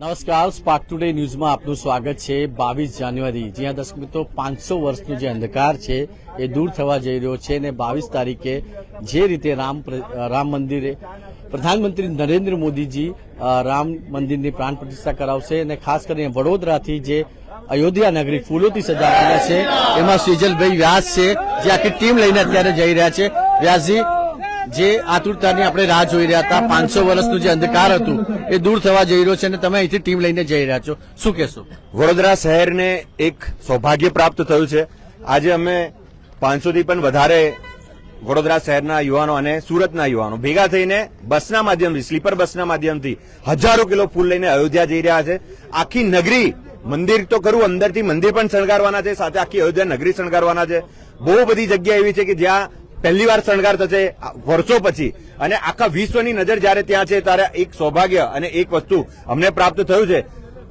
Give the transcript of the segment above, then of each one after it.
નમસ્કાર, spark today ન્યૂઝમાં આપનું સ્વાગત છે બાવીસ જાન્યુઆરી. જ્યાં દર્શક મિત્રો, પાંચસો વર્ષનો જે અંધકાર છે એ દૂર થવા જઈ રહ્યો છે અને બાવીસ તારીખે જે રીતે રામ રામ મંદિરે પ્રધાનમંત્રી નરેન્દ્ર મોદીજી રામ મંદિરની પ્રાણ પ્રતિષ્ઠા કરાવશે અને ખાસ કરીને વડોદરાથી જે અયોધ્યા નગરી ફૂલોથી સજાવેલા છે, એમાં સ્વિજલભાઈ વ્યાસ છે, જે આખી ટીમ લઈને અત્યારે જઈ રહ્યા છે. વ્યાસજી જે આતુરતાની આપણે રાહ જોઈ રહ્યા હતા, પાંચસો વર્ષનું જે અંધકાર હતું, એ દૂર થવા જઈ રહ્યો છે અને તમે અહીંથી ટીમ લઈને જઈ રહ્યા છો. શું કહેશો? વડોદરા શહેરને એક સૌભાગ્ય પ્રાપ્ત થયું છે. આજે અમે પાંચસોથી પણ વધારે વડોદરા શહેરના યુવાનો અને સુરતના યુવાનો ભેગા થઈને બસના માધ્યમથી, સ્લીપર બસના માધ્યમથી હજારો કિલો ફૂલ લઈને અયોધ્યા જઈ રહ્યા છે. આખી નગરી મંદિર તો ખરું, અંદરથી મંદિર પણ શણગારવાના છે, સાથે આખી અયોધ્યા નગરી શણગારવાના છે. બહુ બધી જગ્યા એવી છે કે જ્યાં પહેલી વાર શણગાર થશે વર્ષો પછી. અને આખા વિશ્વની નજર જ્યારે ત્યાં છે, ત્યારે એક સૌભાગ્ય અને એક વસ્તુ અમને પ્રાપ્ત થયું છે.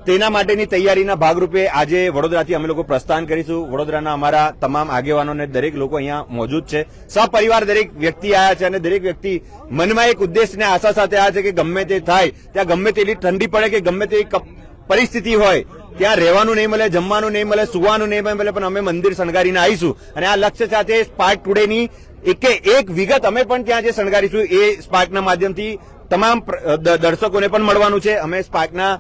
તેના માટેની તૈયારીના ભાગરૂપે આજે વડોદરાથી અમે લોકો પ્રસ્થાન કરીશું. વડોદરાના અમારા તમામ આગેવાનો અને દરેક લોકો અહીંયા મોજૂદ છે. સપરિવાર દરેક વ્યક્તિ આવ્યા છે અને દરેક વ્યક્તિ મનમાં એક ઉદ્દેશને આશા સાથે આવ્યા છે કે ગમે તે થાય, ત્યાં ગમે તેટલી ઠંડી પડે કે ગમે તેવી પરિસ્થિતિ હોય, ત્યાં રહેવાનું નહીં મળે, જમવાનું નહીં મળે, સુવાનું નહીં મળે, પણ અમે મંદિર શણગારીને આવીશું. અને આ લક્ષ્ય સાથે સ્પાર્ક ટુડેની એકે એક વિગત અમે પણ ત્યાં જે શણગારીશું એ સ્પાર્કના માધ્યમથી તમામ દર્શકોને પણ મળવાનું છે. અમે સ્પાર્કના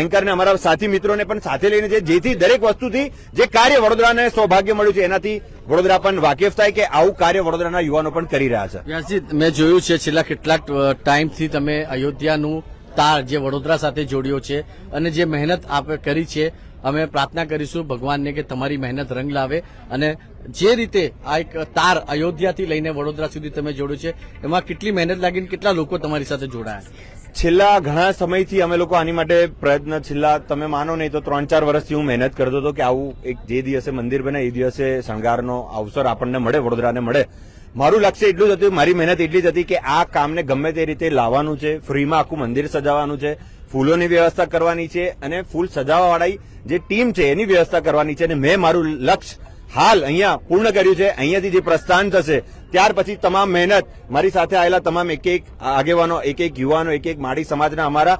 એન્કરને અમારા સાથી મિત્રોને પણ સાથે લઈને છે જેથી દરેક વસ્તુથી જે કાર્ય વડોદરાને સૌભાગ્ય મળ્યું છે, એનાથી વડોદરા પણ વાકેફ થાય કે આવું કાર્ય વડોદરાના યુવાનો પણ કરી રહ્યા છે. વ્યાસજી, મેં જોયું છે છેલ્લા કેટલાક ટાઈમથી તમે અયોધ્યાનું તાર જે વડોદરા સાથે જોડ્યો છે અને જે મહેનત આપ કરી છે, અમે પ્રાર્થના કરીશું ભગવાનને કે તમારી મહેનત રંગ લાવે અને જે રીતે આ એક તાર અયોધ્યાથી લઈને વડોદરા સુધી તમે જોડ્યું છે, એમાં કેટલી મહેનત લાગીને કેટલા લોકો તમારી સાથે જોડાયા? છેલ્લા ઘણા સમયથી અમે લોકો આની માટે પ્રયત્ન, છેલ્લા તમે માનો નહીં તો ત્રણ ચાર વર્ષથી હું મહેનત કરતો હતો કે આવું એક જે દિવસે મંદિર બને, એ દિવસે શણગારનો અવસર આપણને મળે, વડોદરાને મળે. મારું લક્ષ્ય એટલું જ હતું, મારી મહેનત એટલી જ હતી કે આ કામને ગમે તે રીતે લાવવાનું છે, ફ્રીમાં આખું મંદિર સજાવવાનું છે, ફૂલોની વ્યવસ્થા કરવાની છે અને ફૂલ સજાવવાવાળી જે ટીમ છે એની વ્યવસ્થા કરવાની છે અને મેં મારું લક્ષ્ય હાલ અહીંયા પૂર્ણ કર્યું છે. અહીંયાથી જે પ્રસ્થાન થશે, ત્યાર પછી તમામ મહેનત, મારી સાથે આવેલા તમામ એક એક આગેવાનો, એક એક યુવાનો, એક એક માળી સમાજના અમારા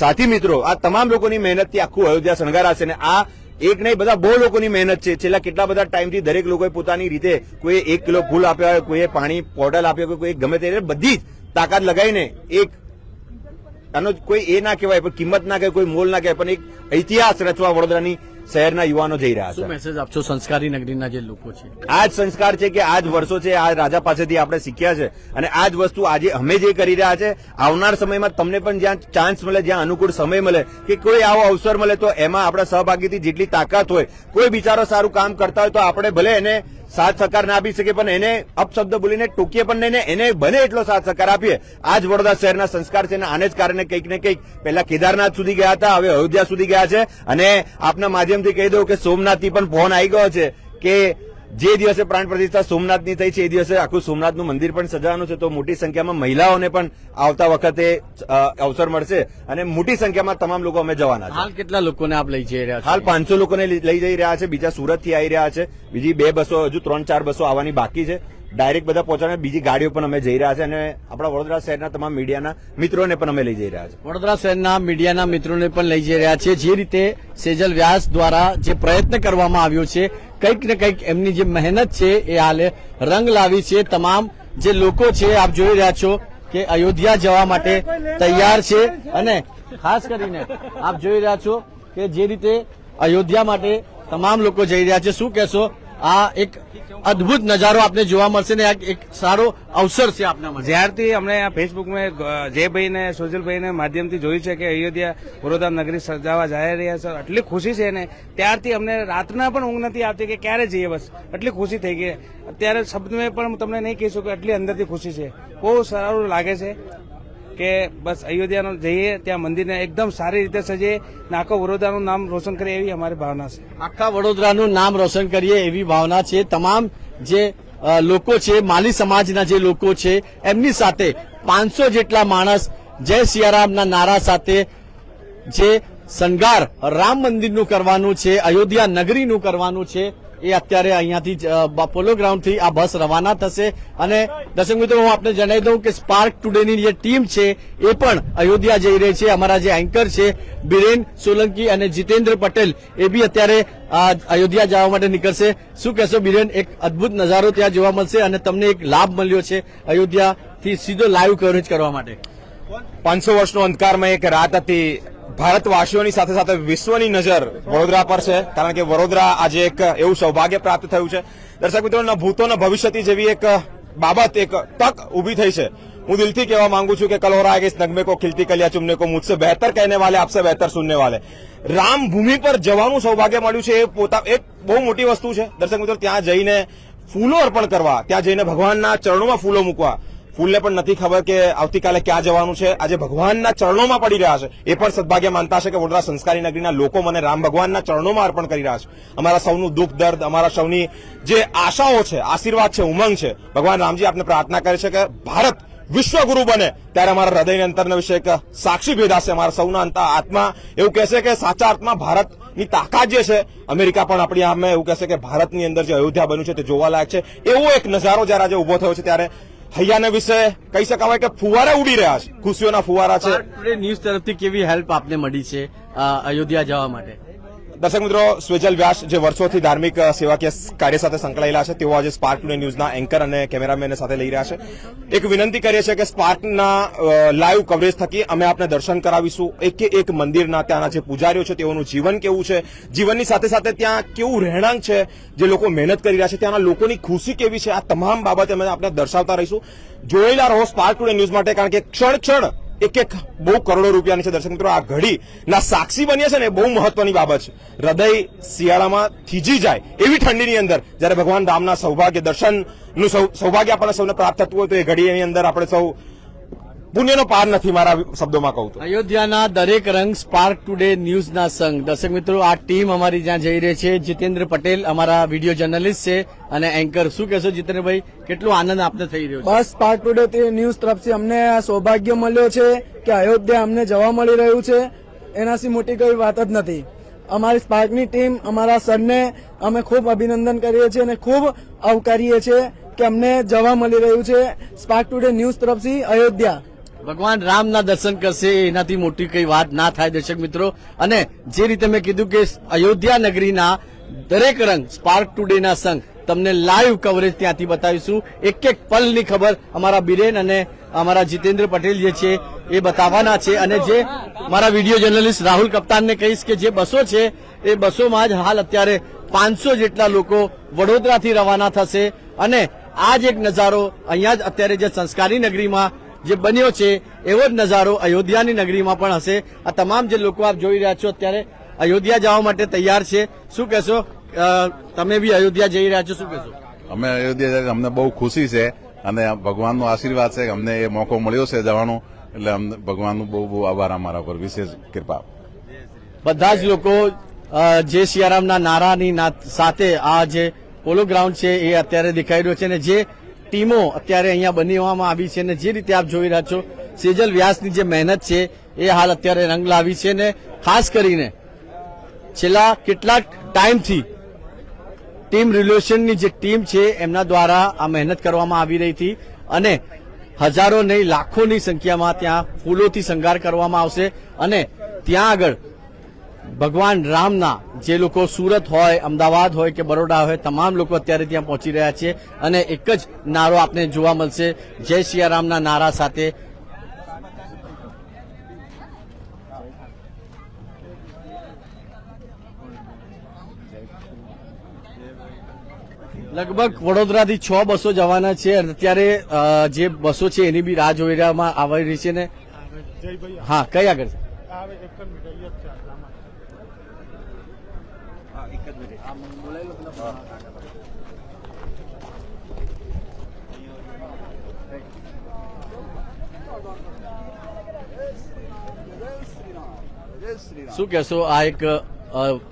સાથી મિત્રો, આ તમામ લોકોની મહેનતથી આખું અયોધ્યા શણગારાશે ને આ એક નહીં, બધા બહુ લોકોની મહેનત છે. છેલ્લા કેટલા બધા ટાઈમથી દરેક લોકોએ પોતાની રીતે કોઈ એક કિલો ફૂલ આપ્યા હોય, કોઈએ પાણી પોટલ આપ્યો હોય, કોઈ ગમે તે બધી જ તાકાત લગાવીને એક આનો કોઈ એ ના કહેવાય, પણ કિંમત ના કહેવાય, કોઈ મોલ ના કહેવાય, પણ એક ઇતિહાસ રચવા વડોદરાની શહેરના યુવાનો જઈ રહ્યા છે. મેસેજ આપશો સંસ્કારી નગરીના જે લોકો છે? આ જ સંસ્કાર છે કે આ જ વર્ષો છે આ રાજા પાસેથી આપણે શીખ્યા છે અને આ જ વસ્તુ આજે અમે જે કરી રહ્યા છે આવનાર સમયમાં તમને પણ જ્યાં ચાન્સ મળે જ્યાં અનુકૂળ સમય મળે કે કોઈ આવો અવસર મળે તો એમાં આપણા સહભાગીથી જેટલી તાકાત હોય કોઈ બિચારો સારું કામ કરતા હોય તો આપણે ભલે એને સાથ સહકાર ના આપી શકે, પણ એને અપશબ્દ બોલીને ટોકીએ પણ નહીં એને બને એટલો સાથ સહકાર આપીએ. આ જ વડોદરા શહેરના સંસ્કાર છે આને જ કારણે કંઈક ને કંઈક પહેલા કેદારનાથ સુધી ગયા હતા, હવે અયોધ્યા સુધી ગયા છે. અને આપના માધ્યમથી કહી દઉં કે સોમનાથથી પણ ફોન આવી ગયો છે કે જે દિવસે પ્રાણ પ્રતિષ્ઠા સોમનાથની થઈ છે એ દિવસે આખું સોમનાથનું મંદિર પણ સજાવાનું છે તો મોટી સંખ્યામાં મહિલાઓને પણ આવતા વખતે અવસર મળશે અને મોટી સંખ્યામાં તમામ લોકો અમે જવાના હાલ કેટલા લોકોને આપ લઈ જઈ રહ્યા હાલ પાંચસો લોકોને લઈ જઈ રહ્યા છે બીજા સુરતથી આવી રહ્યા છે બીજી બે બસો હજુ ત્રણ ચાર બસો આવવાની બાકી છે. ડાયરેક્ટ બધા પહોંચાડે. બીજી ગાડીઓ પણ અમે જઈ રહ્યા છે અને આપણા વડોદરા શહેરના તમામ મીડિયાના મિત્રોને પણ અમે લઈ જઈ રહ્યા છે. વડોદરા શહેરના મીડિયાના મિત્રોને પણ લઈ જઈ રહ્યા છે જે રીતે સેજલ વ્યાસ દ્વારા જે પ્રયત્ન કરવામાં આવ્યો છે, કંઈક ને કંઈક એમની જે મહેનત છે એ હાલે રંગ લાવી છે. તમામ જે લોકો છે, આપ જોઈ રહ્યા છો કે અયોધ્યા જવા માટે તૈયાર છે. અને ખાસ કરીને આપ જોઈ રહ્યા છો કે જે રીતે અયોધ્યા માટે તમામ લોકો જઈ રહ્યા છે. શું કહેશો? આ એક અદ્ભુત નજારો આપને જોવા મળશે ને એક સારો અવસર છે આપના જ્યારથી અમને આ ફેસબુકમાં જયભાઈ ને સોજલભાઈ ને માધ્યમથી જોયું છે કે અયોધ્યા વડોદરા નગરી સજાવા જઈ રહ્યા છે. એટલી ખુશી છે ને, ત્યારથી અમને રાતના પણ ઊંઘ નથી આવતી કે ક્યારે જઈએ બસ. એટલી ખુશી થઈ ગઈ. અત્યારે શબ્દમાં પણ તમને નહીં કહી શકું એટલી અંદરથી ખુશી છે. બહુ સારું લાગે છે. કે બસ અયોધ્યાનો જઈએ, ત્યાં મંદિરને એકદમ સારી રીતે સજીએ અને આખો વડોદરાનું નામ રોશન કરીએ એવી અમારી ભાવના છે. આખા વડોદરાનું નામ રોશન કરીએ એવી ભાવના છે. તમામ જે લોકો છે, માલી સમાજના જે લોકો છે, એમની સાથે પાંચસો જેટલા માણસ જય સિયારામના નારા સાથે જે શણગાર રામ મંદિરનું કરવાનું છે, અયોધ્યા નગરીનું કરવાનું છે એ અત્યારે અહીંયાથી પોલો ગ્રાઉન્ડથી આ બસ રવાના થશે. અને દર્શક મિત્રો, હું આપને જણાવી દઉં કે સ્પાર્ક ટુડેની જે ટીમ છે, એ પણ અયોધ્યા જઈ રહી છે. અમારા જે એન્કર છે, બિરેન સોલંકી અને જીતેન્દ્ર પટેલ, એ બી અત્યારે અયોધ્યા જવા માટે નીકળશે. શું કહેશો બિરેન, એક અદભુત નજારો ત્યાં જોવા મળશે અને તમને એક લાભ મળ્યો છે અયોધ્યાથી સીધો લાઈવ કવરેજ કરવા માટે. પાંચસો વર્ષનો અંધકારમાં એક રાત હતી. ભારતવાસીઓની સાથે સાથે વિશ્વની નજર વડોદરા પર છે કારણ કે વડોદરા આજે એક એવું સૌભાગ્ય પ્રાપ્ત થયું છે દર્શક મિત્રો ન ભૂતો ન ભવિષ્યથી જેવી એક બાબત એક તક ઊભી થઈ છે હું દિલથી કહેવા માંગુ છું કે કલ હો રહા है कि इस नगमे को खिलती कलियां चुमने को मुझसे बेहतर कहने वाले आपसे बेहतर सुनने वाले રામ ભૂમિ પર જવાનું સૌભાગ્ય મળ્યું છે એ પોતા એક બહુ મોટી વસ્તુ છે દર્શક મિત્રો ત્યાં જઈને ફૂલો અર્પણ કરવા ત્યાં જઈને ભગવાનના ચરણોમાં ફૂલો મૂકવા ફૂલને પણ નથી ખબર કે આવતીકાલે ક્યાં જવાનું છે. આજે ભગવાનના ચરણોમાં પડી રહ્યા છે. એ પણ સદભાગ્ય માનતા છે કે વડોદરા સંસ્કારી નગરીના લોકો મને રામ ભગવાનના ચરણોમાં અર્પણ કરી રહ્યા છે. અમારા સૌનું દુઃખ, દર્દ, અમારા સૌની જે આશાઓ છે, આશીર્વાદ છે, ઉમંગ છે, ભગવાન રામજી આપને પ્રાર્થના કરે છે કે ભારત વિશ્વગુરુ બને. ત્યારે અમારા હૃદયની અંતરના વિશે એક સાક્ષી ભેદાશે અમારા સૌના અંત આત્મા એવું કહેશે કે સાચા અર્થમાં ભારતની તાકાત જે છે, અમેરિકા પણ આપણી આમે એવું કહેશે કે ભારતની અંદર જે અયોધ્યા બન્યું છે, તે જોવાલાયક છે. એવો એક નજારો જ્યારે આજે ઊભો થયો છે, ત્યારે હૈયાને વિશે કહી શકાય કે ફુવારા ઉડી રહ્યા છે. ખુશીઓના ફુવારા છે. ન્યૂઝ તરફથી કેવી હેલ્પ આપને મળી છે અયોધ્યા જવા માટે? દર્શક મિત્રો, સ્વેજલ વ્યાસ જે વર્ષોથી ધાર્મિક સેવાકીય કાર્ય સાથે સંકળાયેલા છે, તેઓ આજે સ્પાર્ક ટુડે ન્યૂઝના એન્કર અને કેમેરામેન સાથે લઈ રહ્યા છે. એક વિનંતી કરીએ છીએ કે સ્પાર્કના લાઈવ કવરેજ થકી અમે આપને દર્શન કરાવીશું. એક એક મંદિરના ત્યાંના જે પૂજારીઓ છે, તેઓનું જીવન કેવું છે? જીવનની સાથે સાથે ત્યાં કેવું રહેણાંક છે? જે લોકો મહેનત કરી રહ્યા છે, ત્યાંના લોકોની ખુશી કેવી છે? આ તમામ બાબતે અમે આપને દર્શાવતા રહીશું. જોયેલા રહો સ્પાર્ક ટુડે ન્યૂઝ માટે, કારણ કે ક્ષણ ક્ષણ એક એક બહુ કરોડો રૂપિયાની છે દર્શક મિત્રો. આ ઘડીના સાક્ષી બનીએ છે ને બહુ મહત્વની બાબત છે. હૃદય શિયાળામાં થીજી જાય એવી ઠંડીની અંદર જ્યારે ભગવાન રામના સૌભાગ્ય દર્શનનું સૌભાગ્ય આપણને સૌને પ્રાપ્ત થતું હોય તો એ ઘડી એની અંદર આપણે સૌ પુણ્યનો પાર નથી મારા શબ્દોમાં કહું તો. અયોધ્યાના દરેક રંગ સ્પાર્ક ટુડે ન્યૂઝના સંઘ દર્શક મિત્રો આ ટીમ અમારી જ્યાં જઈ રહી છે જીતેન્દ્ર પટેલ અમારા વીડિયો જર્નલિસ્ટ છે અને એન્કર શું કહેશો જીતેન્દ્રભાઈ? કેટલો આનંદ આપને થઈ રહ્યો છે? બસ સ્પાર્ક ટુડે ન્યૂઝ તરફથી અમને આ સૌભાગ્ય મળ્યો છે કે અયોધ્યા અમને જવા મળી રહ્યું છે. એનાથી મોટી કોઈ વાત જ નથી. અમારી સ્પાર્કની ટીમ અમારા સરને અમે ખૂબ અભિનંદન કરીએ છીએ અને ખૂબ આવકારીએ છીએ કે અમને જવા મળી રહ્યું છે. સ્પાર્ક ટુડે ન્યૂઝ તરફથી અયોધ્યા. ભગવાન રામના દર્શન કરશે, એનાથી મોટી કઈ વાત ના થાય દર્શક મિત્રો. અને જે રીતે મેં કીધું કે અયોધ્યા નગરીના દરેક રંગ સ્પાર્ક ટુડેના સંઘ તમને લાઈવ કવરેજ ત્યાંથી બતાવીશું. એક એક પલની ખબર અમારા બિરેન અને અમારા જીતેન્દ્ર પટેલ જે છે, એ બતાવવાના છે. અને જે મારા વીડિયો જર્નલિસ્ટ રાહુલ કપ્તાનને કહીશ કે જે બસો છે, એ બસોમાં જ હાલ અત્યારે પાંચસો જેટલા લોકો વડોદરાથી રવાના થશે. અને આ જ એક નજારો અહીંયા જ અત્યારે જે સંસ્કારી નગરીમાં જે બન્યો છે એવો જ નજારો અયોધ્યાની નગરીમાં પણ હશે. આ તમામ જે લોકો આપ જોઈ રહ્યા છો અત્યારે અયોધ્યા જવા માટે તૈયાર છે. શું કહેશો? તમે બી અયોધ્યા જઈ રહ્યા છો શું કહેશો? અમે અયોધ્યા અમને બહુ ખુશી છે અને ભગવાનનો આશીર્વાદ છે અમને એ મોકો મળ્યો છે જવાનો. એટલે અમને ભગવાનનું બહુ બહુ આભાર અમારા પર. વિશેષ કૃપા. બધા જ લોકો જે સિયારામના નારાની સાથે આ જે પોલો ગ્રાઉન્ડ છે એ અત્યારે દેખાઈ રહ્યો છે અને જે ટીમો અત્યારે અહીંયા બનાવવામાં આવી છે અને જે રીતે આપ જોઈ રહ્યા છો, સેજલ વ્યાસની જે મહેનત છે, એ હાલ અત્યારે રંગ લાવી છે ને ખાસ કરીને છેલ્લા કેટલાક ટાઈમથી ટીમ રિલેશનની જે ટીમ છે, એમના દ્વારા આ મહેનત કરવામાં આવી રહી હતી અને હજારો નહીં, લાખોની સંખ્યામાં ત્યાં ફૂલોથી શણગાર કરવામાં આવશે અને ત્યાં આગળ ભગવાન રામના જે લોકો સુરત હોય અમદાવાદ હોય કે બરોડા હોય તમામ લોકો અત્યારે ત્યાં પહોંચી રહ્યા છે અને એક જ નારો આપને જોવા મળશે. જય સિયારામના નારા સાથે. લગભગ વડોદરાથી છ બસો જવાના છે અત્યારે જે બસો છે એની બી રાહ જોઈ રહ્યામાં આવી રહી છે ને? હા કઈ આગળ છે? શું કહેશો? આ એક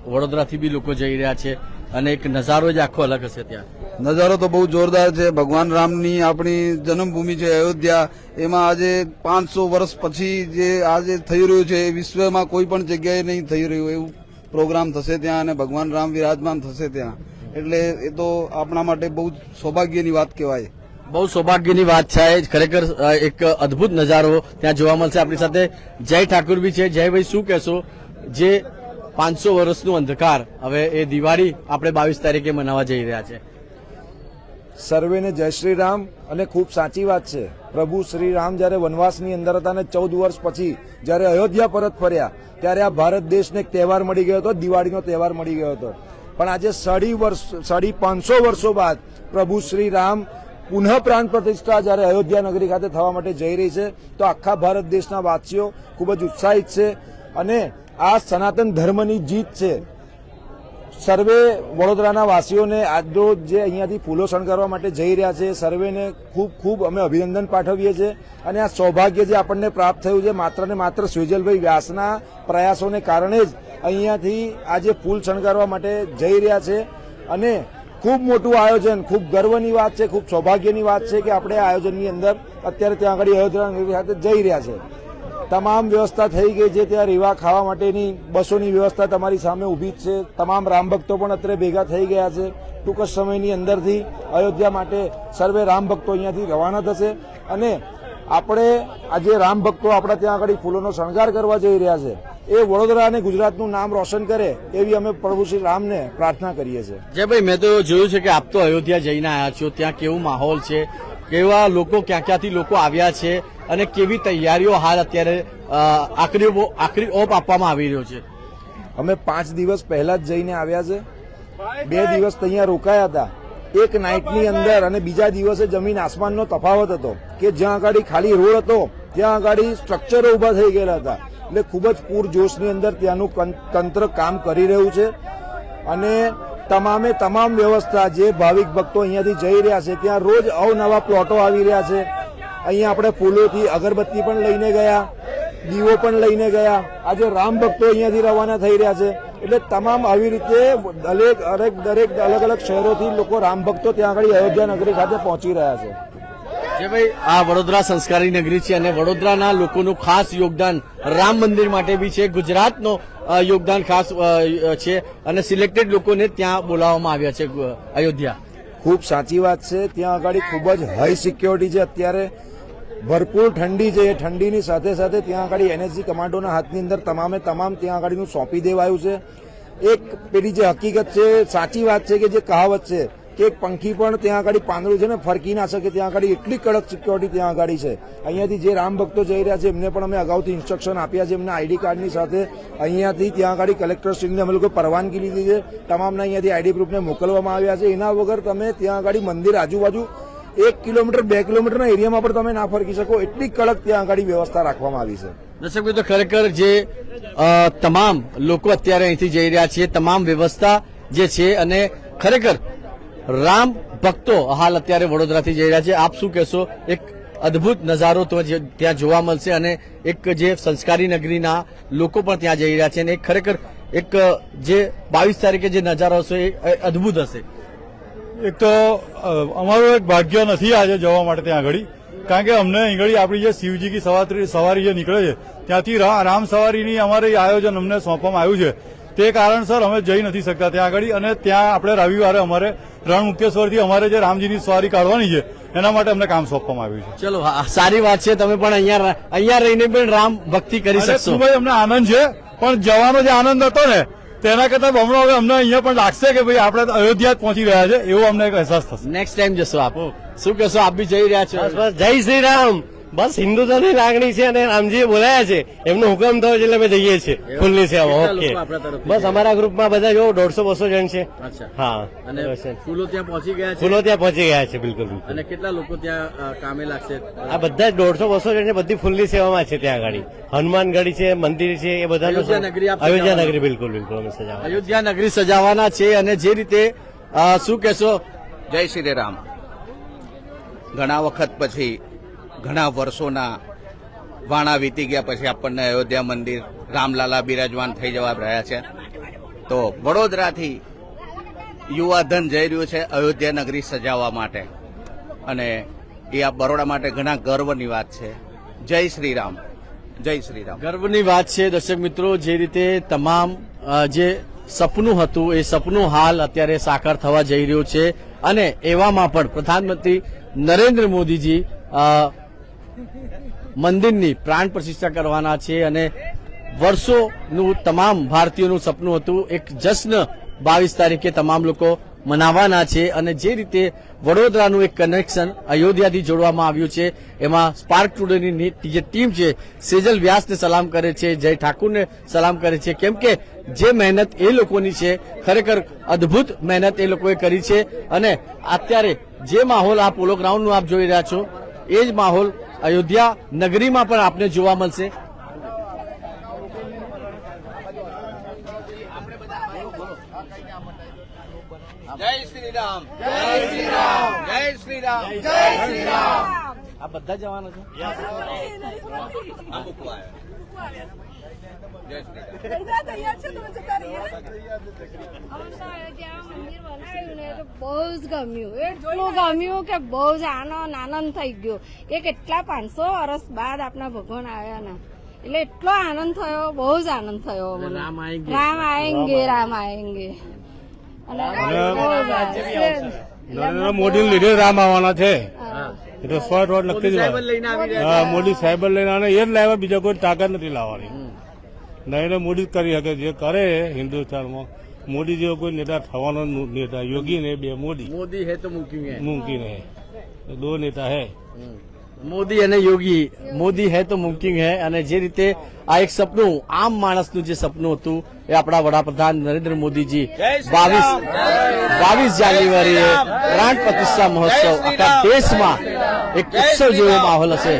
વડોદરાથી બી લોકો જઈ રહ્યા છે અને એક નજારો જ આખો અલગ હશે ત્યાં. નજારો તો બહુ જોરદાર છે. ભગવાન રામની આપણી જન્મભૂમિ છે અયોધ્યા. એમાં આજે પાંચસો વર્ષ પછી જે આજે થઈ રહ્યું છે એ વિશ્વમાં કોઈ પણ જગ્યાએ નહીં થઈ રહ્યું એવું પ્રોગ્રામ થશે ત્યાં અને ભગવાન રામ વિરાજમાન થશે ત્યાં. એટલે એ તો આપણા માટે બહુ સૌભાગ્યની વાત કહેવાય. બહુ સૌભાગ્યની વાત છે. ખરેખર એક અદ્ભુત નજારો ત્યાં જોવા મળશે. આપણી સાથે જય ઠાકુર બી છે. જયભાઈ શું કહેશો? જે પાંચસો વર્ષનું અંધકાર હવે એ દિવાળી આપણે બાવીસ તારીખે મનાવવા જઈ રહ્યા છે. સર્વેને જય શ્રી રામ અને ખૂબ સાચી વાત છે. પ્રભુ શ્રી રામ જ્યારે વનવાસની અંદર હતા અને ચૌદ વર્ષ પછી જ્યારે અયોધ્યા પરત ફર્યા, ત્યારે આ ભારત દેશને એક તહેવાર મળી ગયો હતો, દિવાળીનો તહેવાર મળી ગયો હતો. પણ આજે સાડી વર્ષ, સાડી પાંચસો વર્ષો બાદ પ્રભુ શ્રી રામ પુનઃ પ્રાણ પ્રતિષ્ઠા જ્યારે અયોધ્યા નગરી ખાતે થવા માટે જઈ રહી છે, તો આખા ભારત દેશના વાસીઓ ખૂબ જ ઉત્સાહિત છે અને આ સનાતન ધર્મની જીત છે. સર્વે વડોદરાના વાસીઓને આજરોજ જે અહીંયાથી ફૂલો શણગારવા માટે જઈ રહ્યા છે, સર્વેને ખૂબ ખૂબ અમે અભિનંદન પાઠવીએ છીએ. અને આ સૌભાગ્ય જે આપણને પ્રાપ્ત થયું છે, માત્ર ને માત્ર સ્વેજલભાઈ વ્યાસના પ્રયાસોને કારણે જ અહીંયાથી આજે ફૂલ શણગારવા માટે જઈ રહ્યા છે. અને ખૂબ મોટું આયોજન, ખૂબ ગર્વની વાત છે, ખૂબ સૌભાગ્યની વાત છે કે આપણે આયોજનની અંદર અત્યારે ત્યાં આગળ અયોધ્યા સાથે જઈ રહ્યા છે. તમામ વ્યવસ્થા થઈ ગઈ છે ત્યાં રેવા ખાવા માટેની, બસોની વ્યવસ્થા તમારી સામે ઊભી જ છે. તમામ રામ ભક્તો પણ અત્રે ભેગા થઈ ગયા છે. ટૂંક જ સમયની અંદરથી અયોધ્યા માટે સર્વે રામ ભક્તો અહીંયાથી રવાના થશે. અને આપણે, આજે રામ ભક્તો આપણા ત્યાં આગળ ફૂલોનો શણગાર કરવા જઈ રહ્યા છે. એ વડોદરા અને ગુજરાતનું નામ રોશન કરે એવી અમે પ્રભુ શ્રી રામને પ્રાર્થના કરીએ છીએ. જયભાઈ મેં તો જોયું છે કે આપ તો અયોધ્યા જઈને આવ્યા છો. ત્યાં કેવું માહોલ છે? કેવા લોકો ક્યાં ક્યાંથી લોકો આવ્યા છે અને કેવી તૈયારીઓ હાલ અત્યારે આખરી આખરી ઓપ આપવામાં આવી રહ્યો છે? અમે પાંચ દિવસ પહેલા જ જઈને આવ્યા છે. બે દિવસ ત્યાં રોકાયા હતા. એક નાઇટની અંદર અને બીજા દિવસે જમીન આસમાનનો તફાવત હતો કે જ્યાં આગળ ખાલી રોડ હતો, ત્યાં આગળ સ્ટ્રક્ચરો ઊભા થઈ ગયેલા હતા. એટલે ખૂબ જ પૂરજોશની અંદર ત્યાંનું તંત્ર કામ કરી રહ્યું છે. અને તમામે તમામ વ્યવસ્થા જે ભાવિક ભક્તો અહીંયાથી જઈ રહ્યા છે, ત્યાં રોજ અવનવા પ્લોટો આવી રહ્યા છે. અહીંયા આપણે ફૂલોથી અગરબત્તી પણ લઈને ગયા, દીવો પણ લઈને ગયા. આજે રામ ભક્તો અહીંયાથી રવાના થઈ રહ્યા છે. એટલે તમામ આવી રીતે દરેક દરેક અલગ અલગ શહેરોથી લોકો રામ ભક્તો ત્યાં આગળ અયોધ્યા નગરી ખાતે પહોંચી રહ્યા છે. જે ભાઈ, આ વડોદરા સંસ્કારી નગરી છે અને વડોદરાના લોકોનું ખાસ યોગદાન રામ મંદિર માટે બી છે. ગુજરાતનો યોગદાન ખાસ છે અને સિલેક્ટેડ લોકોને ત્યાં બોલાવવામાં આવ્યા છે અયોધ્યા. ખૂબ સાચી વાત છે. ત્યાં આગળ ખૂબ જ હાઈ સિક્યોરિટી છે અત્યારે. ભરપૂર ઠંડી છે. એ ઠંડીની સાથે સાથે ત્યાં આગળ એનએસજી કમાન્ડોના હાથની અંદર તમામે તમામ ત્યાં આગળનું સોંપી દેવાયું છે. એક પેલી જે હકીકત છે, સાચી વાત છે કે જે કહાવત છે કે એક પંખી પણ ત્યાં આગળ પાંદડું છે ને, ફરકી ના શકે, ત્યાં આગળ એટલી કડક સિક્યોરિટી ત્યાં આગળ છે. અહીંયાથી જે રામ ભક્તો જઈ રહ્યા છે, એમને પણ અમે અગાઉથી ઇન્સ્ટ્રક્શન આપ્યા છે, એમના આઈડી કાર્ડની સાથે અહીંયાથી ત્યાં આગળ કલેક્ટરશ્રીને અમે લોકો પરવાનગી લીધી છે. તમામને અહીંયાથી આઈડી પ્રૂફને મોકલવામાં આવ્યા છે. એના વગર તમે ત્યાં આગળ મંદિર આજુબાજુ એક કિલોમીટર, બે કિલોમીટરના એરિયામાં પણ તમે ના ફરકી શકો. એટલી કડક ત્યાં આગળ વ્યવસ્થા રાખવામાં આવી છે. દર્શક મિત્રો, ખરેખર જે તમામ લોકો અત્યારે અહીંથી જઈ રહ્યા છે, તમામ વ્યવસ્થા જે છે અને ખરેખર રામ ભક્તો હાલ અત્યારે વડોદરાથી જઈ રહ્યા છે. આપ શું કહેશો? એક અદ્ભુત નજારો તો ત્યાં જોવા મળશે અને એક જે સંસ્કારી નગરીના લોકો પણ ત્યાં જઈ રહ્યા છે અને ખરેખર એક, જે બાવીસ તારીખે જે નજારો હશે એ અદ્ભુત હશે. એક તો અમારું એક ભાગ્ય નથી આજે જવા માટે ત્યાં આગળ. કારણ કે અમને આગળ આપણી જે શિવજી કી સવારી જે નીકળે છે, ત્યાંથી રામ સવારીની અમારે આયોજન અમને સોંપવામાં આવ્યું છે. તે કારણસર અમે જઈ નથી શકતા ત્યાં આગળ. અને ત્યાં આપણે રવિવારે અમારે રણ મુકેશ્વરથી અમારે જે રામજીની સવારી કાઢવાની છે એના માટે અમને કામ સોંપવામાં આવ્યું છે. ચલો સારી વાત છે. તમે પણ અહીંયા અહીંયા રહીને પણ રામ ભક્તિ કરી શકશો. ખૂબ અમને આનંદ છે પણ જવાનો જે આનંદ હતો ને તેના કરતા બમણો હવે અમને અહીંયા પણ લાગશે કે ભાઈ આપણે અયોધ્યા જ પહોંચી રહ્યા છે એવો અમને એક અહેસાસ થશે. નેક્સ્ટ ટાઈમ જશો આપ. શું કહેશો? આપ બી જઈ રહ્યા છો. જય શ્રી રામ. બસ હિન્દુત્વની લાગણી છે અને રામજીએ બોલાયા છે. એમનો હુકમ થયો છે એટલે અમે જઈએ છીએ. ફૂલની સેવા ઓકે. બસ અમારા ગ્રુપમાં બધા જો દોઢસો બસો જણ છે. હા. અને ફૂલો ત્યાં પહોંચી ગયા છે? ફૂલો ત્યાં પહોંચી ગયા છે બિલકુલ અને કેટલા લોકો ત્યાં કામે લાગશે? આ બધા દોઢસો બસો જણ છે બધી ફૂલની સેવામાં છે ત્યાં આગળ હનુમાનગઢી છે મંદિર છે એ બધા અયોધ્યા. નગરી બિલકુલ બિલકુલ અમે સજાવ અયોધ્યા નગરી સજાવવાના છે અને જે રીતે શું કહેશો? જય શ્રી રામ. ઘણા વખત પછી ઘણા વર્ષોના વાણા વીતી ગયા પછી આપણને અયોધ્યા મંદિર, રામલાલા બિરાજમાન થઈ જવા રહ્યા છે. તો વડોદરાથી યુવાધન જઈ રહ્યું છે અયોધ્યા નગરી સજાવવા માટે. અને એ આ બરોડા માટે ઘણા ગર્વની વાત છે. જય શ્રી રામ જય શ્રી રામ ગર્વની વાત છે, દર્શક મિત્રો, જે રીતે તમામ જે સપનું હતું, એ સપનું હાલ અત્યારે સાકાર થવા જઈ રહ્યું છે. અને એવામાં પણ પ્રધાનમંત્રી નરેન્દ્ર મોદીજી મંદિરની પ્રાણ પ્રતિષ્ઠા કરવાના છે અને વર્ષોનું તમામ ભારતીયોનું સપનું હતું. એક જશ્ન બાવીસ તારીખે તમામ લોકો મનાવવાના છે અને જે રીતે વડોદરાનું એક કનેક્શન અયોધ્યાથી જોડવામાં આવ્યું છે, એમાં સ્પાર્ક ટુડેની જે ટીમ છે, સેજલ વ્યાસને સલામ કરે છે, જય ઠાકુરને સલામ કરે છે. કેમ કે જે મહેનત એ લોકોની છે, ખરેખર અદ્ભુત મહેનત એ લોકોએ કરી છે અને અત્યારે જે માહોલ આ પોલો ગ્રાઉન્ડનું આપ જોઈ રહ્યા છો, એ જ માહોલ અયોધ્યા નગરીમાં પણ આપને જોવા મળશે જય શ્રી રામ જય શ્રી રામ જય શ્રી રામ જય શ્રી રામ આ બધા જવાના છે આ મૂકવા આવ્યા. જય શ્રી રામ બહુ જ ગમ્યું એટલું ગમ્યું કે બહુ જ આનંદ આનંદ થઈ ગયો એ કેટલા પાંચસો વર્ષ બાદ આપણા ભગવાન આવ્યા ને એટલે એટલો આનંદ થયો બહુ જ આનંદ થયો મને રામ આયંગે રામ આયંગે અને નરેન્દ્ર મોદી લીધે રામ આવવાના છે મોડી સો રોડ મોદી સાહેબ લઈને આવે એ જ લાવ્યા બીજા કોઈ તાકાત નથી લાવવાની નરેન્દ્ર મોદી જ કરી શકે જે કરે હિન્દુસ્તાનમાં. મોદી જેવો કોઈ નેતા થવાનો નેતા યોગી ને બે મોદી. મોદી હે તો મુમકિન હે. દો નેતા હે. મોદી અને યોગી. મોદી હે તો મુમકિન હે. અને જે રીતે આ એક સપનું આમ માણસનું જે સપનું હતું એ આપણા વડાપ્રધાન નરેન્દ્ર મોદીજી બાવીસ બાવીસ જાન્યુઆરીએ પ્રાણ પ્રતિષ્ઠા મહોત્સવ આખા દેશમાં એક ઉત્સવ જેવો માહોલ હશે.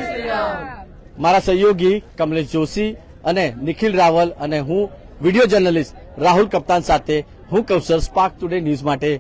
મારા સહયોગી કમલેશ જોશી અને નિખિલ રાવલ અને હું વીડિયો જર્નલિસ્ટ રાહુલ કપ્તાન સાથે હું કૌશલ સ્પાર્ક ટુડે ન્યૂઝ માટે